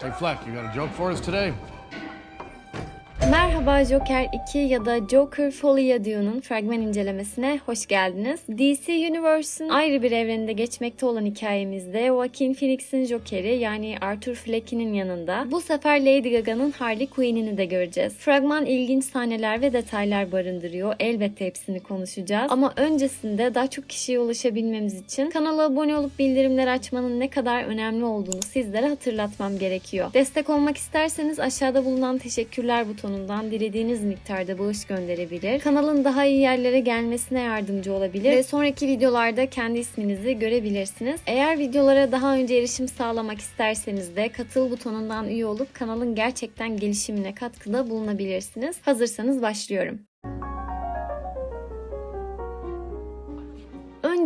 Hey Fleck, you got a joke for us today? Merhaba Joker 2 ya da Joker Folia Dune'un fragman incelemesine hoş geldiniz. DC Universe'ün ayrı bir evreninde geçmekte olan hikayemizde Joaquin Phoenix'in Joker'i yani Arthur Fleck'in yanında bu sefer Lady Gaga'nın Harley Quinn'ini de göreceğiz. Fragman ilginç sahneler ve detaylar barındırıyor. Elbette hepsini konuşacağız. Ama öncesinde daha çok kişiye ulaşabilmemiz için kanala abone olup bildirimleri açmanın ne kadar önemli olduğunu sizlere hatırlatmam gerekiyor. Destek olmak isterseniz aşağıda bulunan teşekkürler butonundan dilediğiniz miktarda bağış gönderebilir. Kanalın daha iyi yerlere gelmesine yardımcı olabilir ve sonraki videolarda kendi isminizi görebilirsiniz. Eğer videolara daha önce erişim sağlamak isterseniz de katıl butonundan üye olup kanalın gerçekten gelişimine katkıda bulunabilirsiniz. Hazırsanız başlıyorum.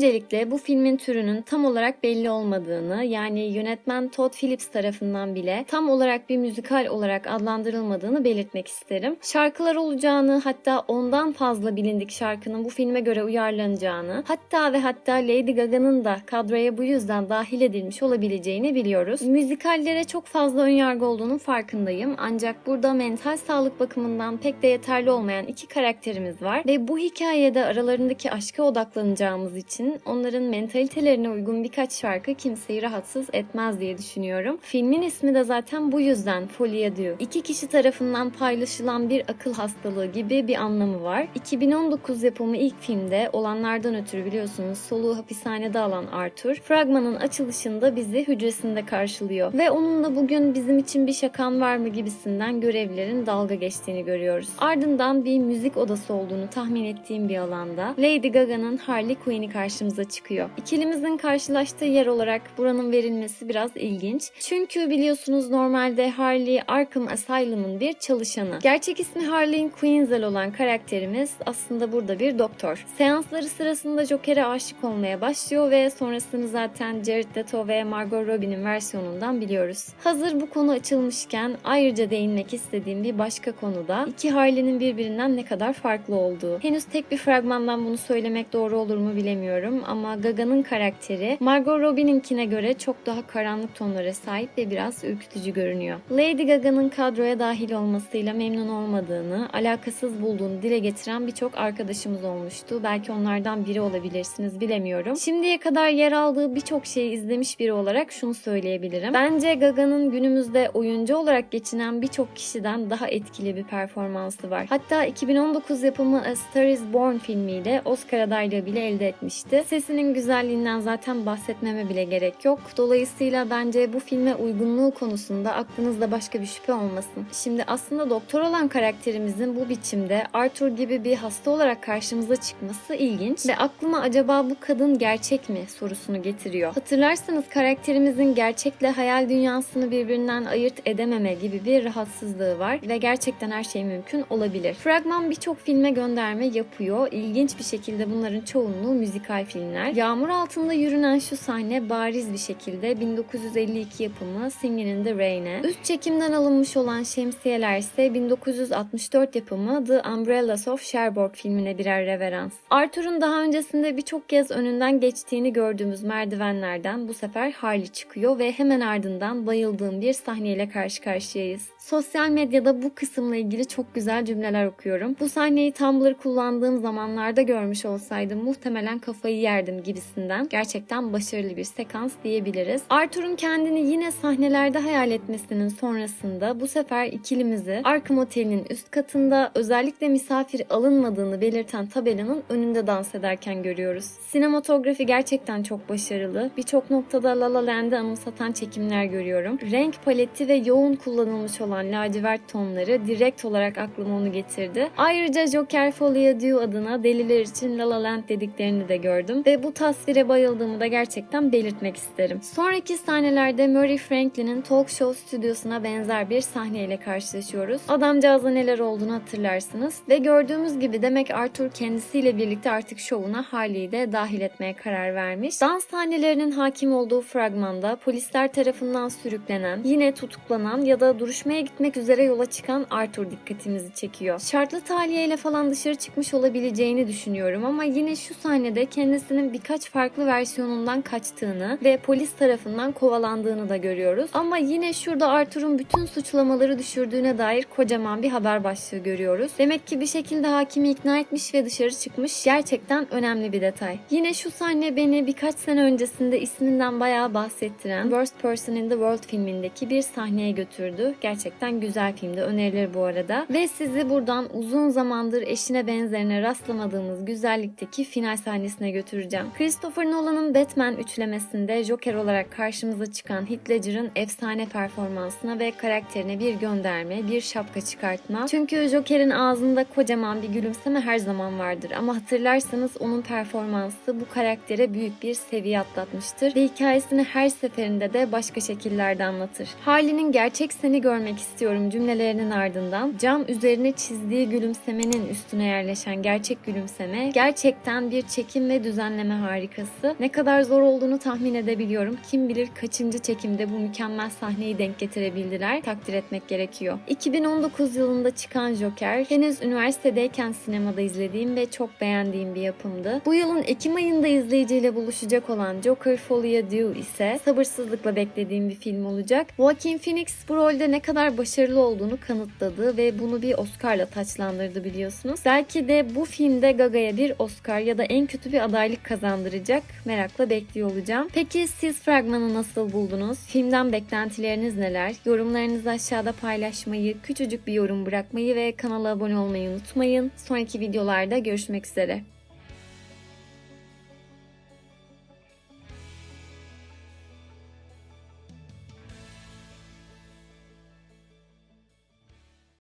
Öncelikle bu filmin türünün tam olarak belli olmadığını yani yönetmen Todd Phillips tarafından bile tam olarak bir müzikal olarak adlandırılmadığını belirtmek isterim. Şarkılar olacağını hatta ondan fazla bilindik şarkının bu filme göre uyarlanacağını hatta ve hatta Lady Gaga'nın da kadroya bu yüzden dahil edilmiş olabileceğini biliyoruz. Müzikallere çok fazla önyargı olduğunun farkındayım ancak burada mental sağlık bakımından pek de yeterli olmayan iki karakterimiz var ve bu hikayede aralarındaki aşka odaklanacağımız için onların mentalitelerine uygun birkaç şarkı kimseyi rahatsız etmez diye düşünüyorum. Filmin ismi de zaten bu yüzden Folia Dieu. İki kişi tarafından paylaşılan bir akıl hastalığı gibi bir anlamı var. 2019 yapımı ilk filmde olanlardan ötürü biliyorsunuz soluğu hapishanede alan Arthur, fragmanın açılışında bizi hücresinde karşılıyor. Ve onunla bugün bizim için bir şakan var mı gibisinden görevlerin dalga geçtiğini görüyoruz. Ardından bir müzik odası olduğunu tahmin ettiğim bir alanda Lady Gaga'nın Harley Quinn'i karşımıza çıkıyor. İkilimizin karşılaştığı yer olarak buranın verilmesi biraz ilginç. Çünkü biliyorsunuz normalde Harley Arkham Asylum'un bir çalışanı. Gerçek ismi Harley Quinzel olan karakterimiz aslında burada bir doktor. Seansları sırasında Joker'e aşık olmaya başlıyor ve sonrasını zaten Jared Leto ve Margot Robbie'nin versiyonundan biliyoruz. Hazır bu konu açılmışken ayrıca değinmek istediğim bir başka konuda iki Harley'nin birbirinden ne kadar farklı olduğu. Henüz tek bir fragmandan bunu söylemek doğru olur mu bilemiyorum ama Gaga'nın karakteri Margot Robbie'ninkine göre çok daha karanlık tonlara sahip ve biraz ürkütücü görünüyor. Lady Gaga'nın kadroya dahil olmasıyla memnun olmadığını, alakasız bulduğunu dile getiren birçok arkadaşımız olmuştu. Belki onlardan biri olabilirsiniz bilemiyorum. Şimdiye kadar yer aldığı birçok şeyi izlemiş biri olarak şunu söyleyebilirim. Bence Gaga'nın günümüzde oyuncu olarak geçinen birçok kişiden daha etkili bir performansı var. Hatta 2019 yapımı A Star Is Born filmiyle Oscar adaylığı bile elde etmişti. Sesinin güzelliğinden zaten bahsetmeme bile gerek yok. Dolayısıyla bence bu filme uygunluğu konusunda aklınızda başka bir şüphe olmasın. Şimdi aslında doktor olan karakterimizin bu biçimde Arthur gibi bir hasta olarak karşımıza çıkması ilginç ve aklıma acaba bu kadın gerçek mi sorusunu getiriyor. Hatırlarsanız karakterimizin gerçekle hayal dünyasını birbirinden ayırt edememe gibi bir rahatsızlığı var ve gerçekten her şey mümkün olabilir. Fragman birçok filme gönderme yapıyor. İlginç bir şekilde bunların çoğunluğu müzikal filmler. Yağmur altında yürünen şu sahne bariz bir şekilde 1952 yapımı Singin in the Rain'e. Üst çekimden alınmış olan şemsiyeler ise 1964 yapımı The Umbrellas of Cherbourg filmine birer reverans. Arthur'un daha öncesinde birçok kez önünden geçtiğini gördüğümüz merdivenlerden bu sefer Harley çıkıyor ve hemen ardından bayıldığım bir sahneyle karşı karşıyayız. Sosyal medyada bu kısımla ilgili çok güzel cümleler okuyorum. Bu sahneyi Tumblr kullandığım zamanlarda görmüş olsaydım muhtemelen kafayı yerdim gibisinden gerçekten başarılı bir sekans diyebiliriz. Arthur'un kendini yine sahnelerde hayal etmesinin sonrasında bu sefer ikilimizi Arkham Oteli'nin üst katında özellikle misafir alınmadığını belirten tabelanın önünde dans ederken görüyoruz. Sinematografi gerçekten çok başarılı. Birçok noktada La La Land'i anımsatan çekimler görüyorum. Renk paleti ve yoğun kullanılmış olan lacivert tonları direkt olarak aklıma onu getirdi. Ayrıca Joker Folia Dieu adına deliler için La La Land dediklerini de gördüm ve bu tasvire bayıldığımı da gerçekten belirtmek isterim. Sonraki sahnelerde Murray Franklin'in talk show stüdyosuna benzer bir sahneyle karşılaşıyoruz. Adamcağızda neler olduğunu hatırlarsınız ve gördüğümüz gibi demek Arthur kendisiyle birlikte artık şovuna Harley'i de dahil etmeye karar vermiş. Dans sahnelerinin hakim olduğu fragmanda polisler tarafından sürüklenen, yine tutuklanan ya da duruşmaya gitmek üzere yola çıkan Arthur dikkatimizi çekiyor. Şartlı tahliyeyle falan dışarı çıkmış olabileceğini düşünüyorum ama yine şu sahnede kendini kendisinin birkaç farklı versiyonundan kaçtığını ve polis tarafından kovalandığını da görüyoruz. Ama yine şurada Arthur'un bütün suçlamaları düşürdüğüne dair kocaman bir haber başlığı görüyoruz. Demek ki bir şekilde hakimi ikna etmiş ve dışarı çıkmış. Gerçekten önemli bir detay. Yine şu sahne beni birkaç sene öncesinde isminden bayağı bahsettiren Worst Person in the World filmindeki bir sahneye götürdü. Gerçekten güzel filmdi. Önerilir bu arada. Ve sizi buradan uzun zamandır eşine benzerine rastlamadığımız güzellikteki final sahnesine götüreceğim. Christopher Nolan'ın Batman üçlemesinde Joker olarak karşımıza çıkan Heath Ledger'ın efsane performansına ve karakterine bir gönderme, bir şapka çıkartma. Çünkü Joker'in ağzında kocaman bir gülümseme her zaman vardır. Ama hatırlarsanız onun performansı bu karaktere büyük bir seviye atlatmıştır. Ve hikayesini her seferinde de başka şekillerde anlatır. Harley'nin gerçek seni görmek istiyorum cümlelerinin ardından cam üzerine çizdiği gülümsemenin üstüne yerleşen gerçek gülümseme gerçekten bir çekim ve düzenleme harikası. Ne kadar zor olduğunu tahmin edebiliyorum. Kim bilir kaçıncı çekimde bu mükemmel sahneyi denk getirebildiler. Takdir etmek gerekiyor. 2019 yılında çıkan Joker henüz üniversitedeyken sinemada izlediğim ve çok beğendiğim bir yapımdı. Bu yılın Ekim ayında izleyiciyle buluşacak olan Joker Folie Due ise sabırsızlıkla beklediğim bir film olacak. Joaquin Phoenix bu rolde ne kadar başarılı olduğunu kanıtladı ve bunu bir Oscar'la taçlandırdı biliyorsunuz. Belki de bu filmde Gaga'ya bir Oscar ya da en kötü bir adaylık kazandıracak. Merakla bekliyor olacağım. Peki siz fragmanı nasıl buldunuz? Filmden beklentileriniz neler? Yorumlarınızı aşağıda paylaşmayı, küçücük bir yorum bırakmayı ve kanala abone olmayı unutmayın. Sonraki videolarda görüşmek üzere.